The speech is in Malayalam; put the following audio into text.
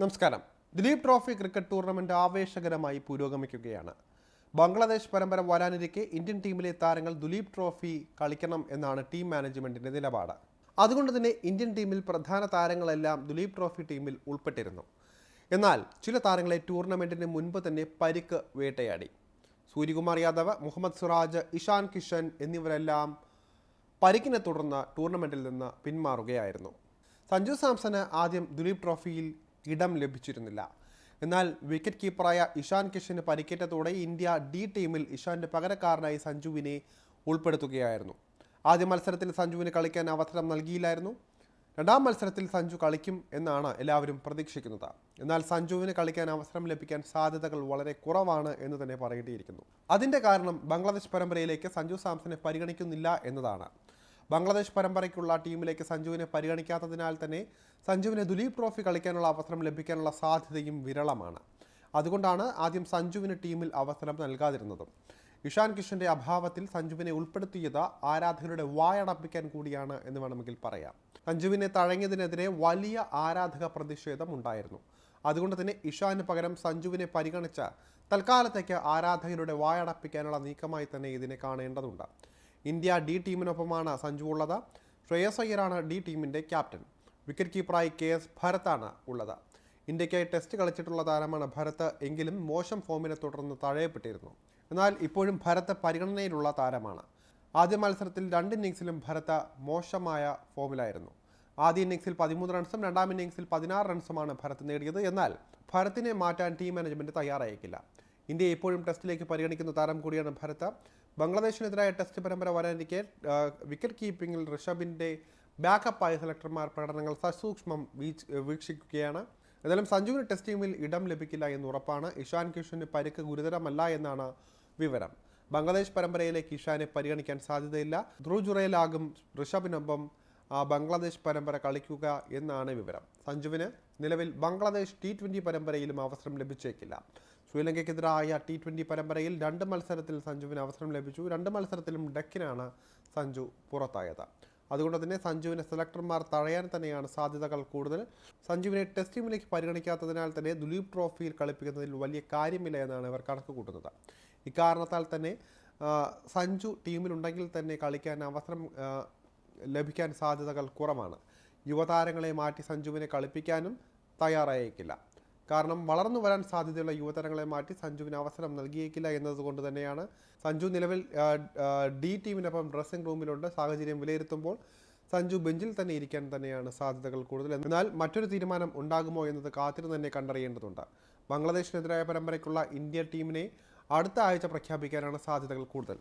നമസ്കാരം. ദിലീപ് ട്രോഫി ക്രിക്കറ്റ് ടൂർണമെന്റ് ആവേശകരമായി പുരോഗമിക്കുകയാണ്. ബംഗ്ലാദേശ് പരമ്പര വരാനിരിക്കെ ഇന്ത്യൻ ടീമിലെ താരങ്ങൾ ദുലീപ് ട്രോഫി കളിക്കണം എന്നാണ് ടീം മാനേജ്മെന്റിന്റെ നിലപാട്. അതുകൊണ്ട് തന്നെ ഇന്ത്യൻ ടീമിൽ പ്രധാന താരങ്ങളെല്ലാം ദുലീപ് ട്രോഫി ടീമിൽ ഉൾപ്പെട്ടിരുന്നു. എന്നാൽ ചില താരങ്ങളെ ടൂർണമെന്റിന് മുൻപ് തന്നെ പരിക്ക് വേട്ടയാടി. സൂര്യകുമാർ യാദവ് മുഹമ്മദ് സുറാജ് ഇഷാൻ കിഷൻ എന്നിവരെല്ലാം പരിക്കിനെ തുടർന്ന് ടൂർണമെന്റിൽ നിന്ന് പിന്മാറുകയായിരുന്നു. സഞ്ജു സാംസന് ആദ്യം ദുലീപ് ട്രോഫിയിൽ ഇടം ലഭിച്ചിരുന്നില്ല. എന്നാൽ വിക്കറ്റ് കീപ്പറായ ഇഷാൻ കിഷന് പരിക്കേറ്റതോടെ ഇന്ത്യ ഡി ടീമിൽ ഇഷാന്റെ പകരക്കാരനായി സഞ്ജുവിനെ ഉൾപ്പെടുത്തുകയായിരുന്നു. ആദ്യ മത്സരത്തിൽ സഞ്ജുവിന് കളിക്കാൻ അവസരം നൽകിയില്ലായിരുന്നു. രണ്ടാം മത്സരത്തിൽ സഞ്ജു കളിക്കും എന്നാണ് എല്ലാവരും പ്രതീക്ഷിക്കുന്നത്. എന്നാൽ സഞ്ജുവിന് കളിക്കാൻ അവസരം ലഭിക്കാൻ സാധ്യതകൾ വളരെ കുറവാണ് എന്ന് തന്നെ പറയേണ്ടിയിരിക്കുന്നു. അതിന്റെ കാരണം ബംഗ്ലാദേശ് പരമ്പരയിലേക്ക് സഞ്ജു സാംസനെ പരിഗണിക്കുന്നില്ല എന്നതാണ്. ബംഗ്ലാദേശ് പരമ്പരയ്ക്കുള്ള ടീമിലേക്ക് സഞ്ജുവിനെ പരിഗണിക്കാത്തതിനാൽ തന്നെ സഞ്ജുവിനെ ദുലീപ് ട്രോഫി കളിക്കാനുള്ള അവസരം ലഭിക്കാനുള്ള സാധ്യതയും വിരളമാണ്. അതുകൊണ്ടാണ് ആദ്യം സഞ്ജുവിന് ടീമിൽ അവസരം നൽകാതിരുന്നതും. ഇഷാൻ കിഷന്റെ അഭാവത്തിൽ സഞ്ജുവിനെ ഉൾപ്പെടുത്തിയത് ആരാധകരുടെ വായടപ്പിക്കാൻ കൂടിയാണ് എന്ന് വേണമെങ്കിൽ പറയാം. സഞ്ജുവിനെ തഴങ്ങിയതിനെതിരെ വലിയ ആരാധക പ്രതിഷേധം ഉണ്ടായിരുന്നു. അതുകൊണ്ട് തന്നെ ഇഷാന് പകരം സഞ്ജുവിനെ പരിഗണിച്ച തൽക്കാലത്തേക്ക് ആരാധകരുടെ വായടപ്പിക്കാനുള്ള നീക്കമായി തന്നെ ഇതിനെ കാണേണ്ടതുണ്ട്. ഇന്ത്യ ഡി ടീമിനൊപ്പമാണ് സഞ്ജു ഉള്ളത് ശ്രേയസ് അയ്യരാണ് ഡി ടീമിന്റെ ക്യാപ്റ്റൻ. വിക്കറ്റ് കീപ്പറായി കെ എസ് ഭരത്താണ് ഉള്ളത്. ഇന്ത്യയ്ക്കായി ടെസ്റ്റ് കളിച്ചിട്ടുള്ള താരമാണ് ഭരത്. എങ്കിലും മോശം ഫോമിനെ തുടർന്ന് തഴയപ്പെട്ടിരുന്നു. എന്നാൽ ഇപ്പോഴും ഭരത് പരിഗണനയിലുള്ള താരമാണ്. ആദ്യ മത്സരത്തിൽ രണ്ട് ഇന്നിങ്സിലും ഭരത് മോശമായ ഫോമിലായിരുന്നു. ആദ്യ ഇന്നിങ്സിൽ പതിമൂന്ന് റൺസും രണ്ടാം ഇന്നിങ്സിൽ പതിനാറ് റൺസുമാണ് ഭരത് നേടിയത്. എന്നാൽ ഭരത്തിനെ മാറ്റാൻ ടീം മാനേജ്മെന്റ് തയ്യാറായേക്കില്ല. ഇന്ത്യ ഇപ്പോഴും ടെസ്റ്റിലേക്ക് പരിഗണിക്കുന്ന താരം കൂടിയാണ് ഭരത്. ബംഗ്ലാദേശിനെതിരായ ടെസ്റ്റ് പരമ്പര വരാനിരിക്കെ വിക്കറ്റ് കീപ്പിംഗിൽ ഋഷഭിന്റെ ബാക്കപ്പായ സെലക്ടർമാർ പ്രകടനങ്ങൾ സസൂക്ഷ്മം വീക്ഷ വീക്ഷിക്കുകയാണ്. എന്നാലും സഞ്ജുവിന് ടെസ്റ്റ് ടീമിൽ ഇടം ലഭിക്കില്ല എന്ന് ഉറപ്പാണ്. ഇഷാൻ കിഷന് പരിക്ക് ഗുരുതരമല്ല എന്നാണ് വിവരം. ബംഗ്ലാദേശ് പരമ്പരയിലേക്ക് ഇഷാനെ പരിഗണിക്കാൻ സാധ്യതയില്ല. ധ്രുവ് ജുറയിലാകും ഋഷഭിനൊപ്പം ബംഗ്ലാദേശ് പരമ്പര കളിക്കുക എന്നാണ് വിവരം. സഞ്ജുവിന് നിലവിൽ ബംഗ്ലാദേശ് ടി ട്വന്റി പരമ്പരയിലും അവസരം ലഭിച്ചേക്കില്ല. ശ്രീലങ്കയ്ക്കെതിരായ ടി ട്വന്റി പരമ്പരയിൽ രണ്ട് മത്സരത്തിൽ സഞ്ജുവിന് അവസരം ലഭിച്ചു. രണ്ട് മത്സരത്തിലും ഡക്കിനാണ് സഞ്ജു പുറത്തായത്. അതുകൊണ്ട് തന്നെ സഞ്ജുവിനെ സെലക്ടർമാർ തഴയാൻ തന്നെയാണ് സാധ്യതകൾ കൂടുതൽ. സഞ്ജുവിനെ ടെസ്റ്റ് ടീമിലേക്ക് പരിഗണിക്കാത്തതിനാൽ തന്നെ ദുലീപ് ട്രോഫിയിൽ കളിപ്പിക്കുന്നതിൽ വലിയ കാര്യമില്ല എന്നാണ് ഇവർ കണക്ക് കൂട്ടുന്നത് ഇക്കാരണത്താൽ തന്നെ സഞ്ജു ടീമിലുണ്ടെങ്കിൽ തന്നെ കളിക്കാൻ അവസരം ലഭിക്കാൻ സാധ്യതകൾ കുറവാണ്. യുവതാരങ്ങളെ മാറ്റി സഞ്ജുവിനെ കളിപ്പിക്കാനും തയ്യാറായേക്കില്ല. കാരണം വളർന്നു വരാൻ സാധ്യതയുള്ള യുവതരങ്ങളെ മാറ്റി സഞ്ജുവിന് അവസരം നൽകിയേക്കില്ല എന്നതുകൊണ്ട് തന്നെയാണ് സഞ്ജു നിലവിൽ ഡി ടീമിനൊപ്പം ഡ്രസ്സിംഗ് റൂമിലുണ്ട് സാഹചര്യം വിലയിരുത്തുമ്പോൾ സഞ്ജു ബെഞ്ചിൽ തന്നെ ഇരിക്കാൻ തന്നെയാണ് സാധ്യതകൾ കൂടുതൽ. എന്നാൽ മറ്റൊരു തീരുമാനം ഉണ്ടാകുമോ എന്നത് കാത്തിരുന്ന് തന്നെ കണ്ടറിയേണ്ടതുണ്ട്. ബംഗ്ലാദേശിനെതിരായ പരമ്പരയ്ക്കുള്ള ഇന്ത്യ ടീമിനെ അടുത്ത ആഴ്ച പ്രഖ്യാപിക്കാനാണ് സാധ്യതകൾ കൂടുതൽ.